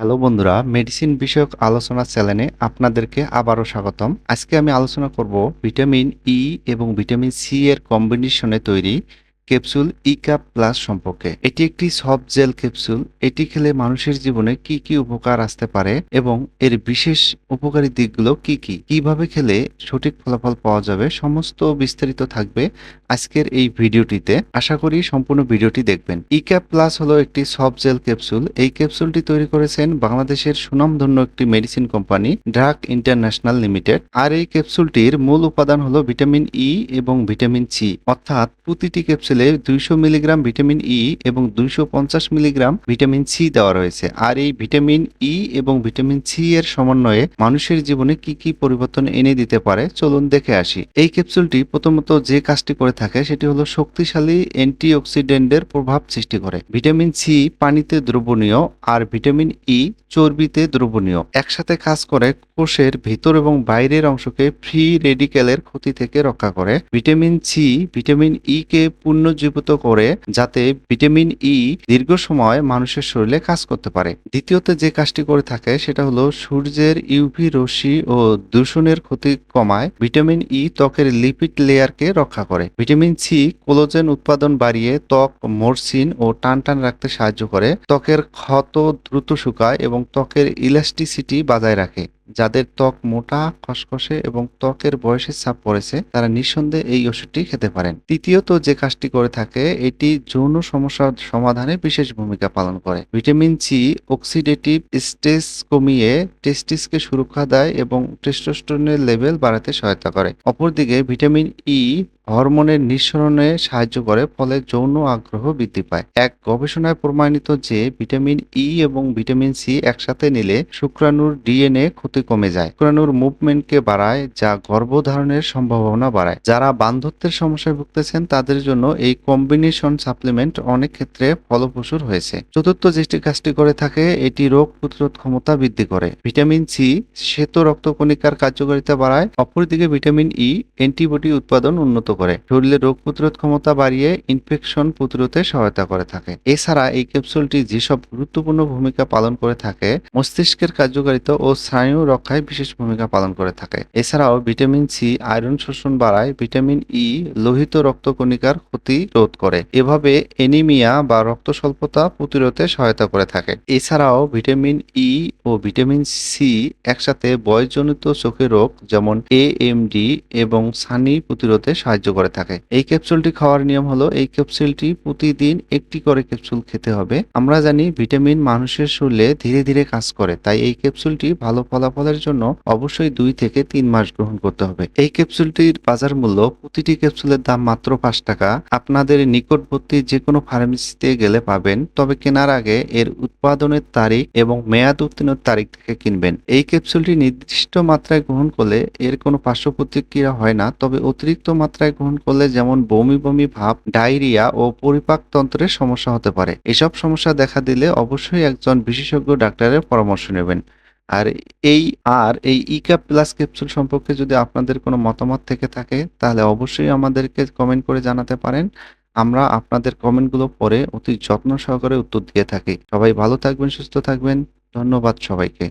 Hello বন্ধুরা medicine বিষয়ক আলোচনা চ্যানেলে আপনাদেরকে আবারও স্বাগতম। আজকে আমি আলোচনা করব ভিটামিন ই এবং ভিটামিন সি এর কম্বিনেশনে তৈরি ক্যাপসুল ইকাপ প্লাস সম্পর্কে। এটি একটি সফট জেল ক্যাপসুল। এটি খেলে মানুষের জীবনে কি কি উপকার আসতে পারে এবং এর বিশেষ উপকারী দিকগুলো কি কি? কীভাবে খেলে সঠিক ফলাফল পাওয়া যাবে? সমস্ত বিস্তারিত থাকবে আজকের এই ভিডিওটিতে। আশা করি সম্পূর্ণ ভিডিওটি দেখবেন। ইক্যাপ প্লাস হলো একটি সফট জেল ক্যাপসুল। এই ক্যাপসুলটি তৈরি করেছেন বাংলাদেশের সুনামধন্য একটি medicine company, drug international limited. আর এই ক্যাপসুলটির মূল উপাদান হলো ভিটামিন ই এবং ভিটামিন সি। অর্থাৎ প্রতিটি ক্যাপসুলে দুইশো মিলিগ্রাম ভিটামিন ই এবং দুইশো পঞ্চাশ মিলিগ্রাম ভিটামিন সি দেওয়া রয়েছে। আর এই ভিটামিন ই এবং ভিটামিন সি এর সমন্বয়ে মানুষের জীবনে কি কি পরিবর্তন এনে দিতে পারে, চলুন দেখে আসি। এই ক্যাপসুলটি প্রথমত যে কাজটি করে থাকে, সেটি হলো শক্তিশালী অ্যান্টিঅক্সিডেন্টের প্রভাব সৃষ্টি করে। ভিটামিন সি পানিতে দ্রবণীয় আর ভিটামিন ই চর্বিতে দ্রবণীয়। একসাথে কাজ করে কোষের ভিতর এবং বাইরের অংশকে ফ্রি রেডিক্যালের ক্ষতি থেকে রক্ষা করে। ভিটামিন সি ভিটামিন ই কে পুনর্জীবিত করে যাতে ভিটামিন ই দীর্ঘ সময় মানুষের শরীরে কাজ করতে পারে। দ্বিতীয়ত যে কাজটি করে থাকে সেটা হলো সূর্যের ইউভি রশ্মি ও দূষণের ক্ষতি কমায় ভিটামিন ই ত্বকের লিপিড লেয়ারকে রক্ষা করে। ভিটামিন সি কোলোজেন উৎপাদন বাড়িয়ে ত্বক মরসিন ও টান টান রাখতে সাহায্য করে। ত্বকের ক্ষত দ্রুত শুকায় এবং ত্বকের ইলাস্টিসিটি বজায় রাখে। যাদের ত্বক মোটা, খসখসে এবং ত্বকের বয়সের ছাপ পড়েছে, তারা নিঃসন্দেহে এই ওষুধটি খেতে পারেন। তৃতীয়ত যে কাজটি করে থাকে, এটি যৌন সমস্যা সমাধানে বিশেষ ভূমিকা পালন করে। ভিটামিন সি অক্সিডেটিভ স্ট্রেস কমিয়ে টেস্টিসকে সুরক্ষা দেয় এবং টেস্টোস্টেরনের লেভেল বাড়াতে সহায়তা করে। অপরদিকে ভিটামিন ই হরমোনের নিঃসরণে সাহায্য করে, ফলে যৌন আগ্রহ বৃদ্ধি পায়। এক গবেষণায় প্রমাণিত যে ভিটামিন ই এবং ভিটামিন সি একসাথে নিলে শুক্রাণুর ডিএনএ ক্ষতি কমে যায়। শুক্রাণুর মুভমেন্টকে বাড়ায়, যা গর্ভধারণের সম্ভাবনা বাড়ায়। যারা বান্ধত্বের সমস্যায় ভুগতেছেন, তাদের জন্য এই কম্বিনেশন সাপ্লিমেন্ট অনেক ক্ষেত্রে ফলপ্রসূর হয়েছে। চতুর্থ যেটি কাজটি করে থাকে, এটি রোগ প্রতিরোধ ক্ষমতা বৃদ্ধি করে। ভিটামিন সি শ্বেত রক্তকণিকার কার্যকারিতা বাড়ায়, অপরদিকে ভিটামিন ই অ্যান্টিবডি উৎপাদন উন্নত করে। শরীরে রোগ প্রতিরোধ ক্ষমতা বাড়িয়ে ইনফেকশন প্রতিরোধে সহায়তা করে থাকে। এছাড়া এই ক্যাপসুলটি যেসব গুরুত্বপূর্ণ ভূমিকা পালন করে থাকে, মস্তিষ্কের কার্যকারিতা ও স্নায়ু রক্ষায় বিশেষ ভূমিকা পালন করে থাকে। এছাড়াও ভিটামিন সি আয়রন শোষণ বাড়ায় ভিটামিন ই লোহিত রক্তকণিকার ক্ষতি রোধ করে। এভাবে এনিমিয়া বা রক্ত স্বল্পতা প্রতিরোধে সহায়তা করে থাকে। এছাড়াও ভিটামিন ই ও ভিটামিন সি একসাথে বয়সজনিত চোখের রোগ, যেমন এএমডি এবং সানি প্রতিরোধে সাহায্য করে থাকে। এই ক্যাপসুলটি খাওয়ার নিয়ম হলো, এই ক্যাপসুলটি প্রতিদিন একটি করে ক্যাপসুল খেতে হবে। আমরা জানি ভিটামিন মানুষের শরীরে ধীরে ধীরে কাজ করে, তাই এই ক্যাপসুলটি ভালো ফলাফলের জন্য অবশ্যই দুই থেকে তিন মাস গ্রহণ করতে হবে। এই ক্যাপসুলটির বাজার মূল্য প্রতিটি ক্যাপসুলের দাম মাত্র পাঁচ টাকা। আপনাদের নিকটবর্তী যে কোনো ফার্মেসিতে গেলে পাবেন, তবে কেনার আগে এর উৎপাদনের তারিখ এবং মেয়াদ উত্তীর্ণের তারিখ থেকে কিনবেন। এই ক্যাপসুলটি নির্দিষ্ট মাত্রায় গ্রহণ করলে এর কোনো পার্শ্ব প্রতিক্রিয়া হয় না, তবে অতিরিক্ত মাত্রায় গ্রহণ করলে যেমন বমি বমি ভাব, ডায়রিয়া ও পরিপাকতন্ত্রের সমস্যা হতে পারে। এসব সমস্যা দেখা দিলে অবশ্যই একজন বিশেষজ্ঞ ডাক্তারের পরামর্শ নেবেন। আর এই আর এই ইকাপ প্লাস ক্যাপসুল সম্পর্কে যদি আপনাদের কোনো মতামত থেকে থাকে, তাহলে অবশ্যই আমাদেরকে কমেন্ট করে জানাতে পারেন। আমরা আপনাদের কমেন্টগুলো পরে অতি যত্ন সহকারে উত্তর দিয়ে থাকি। সবাই ভালো থাকবেন, সুস্থ থাকবেন। ধন্যবাদ সবাইকে।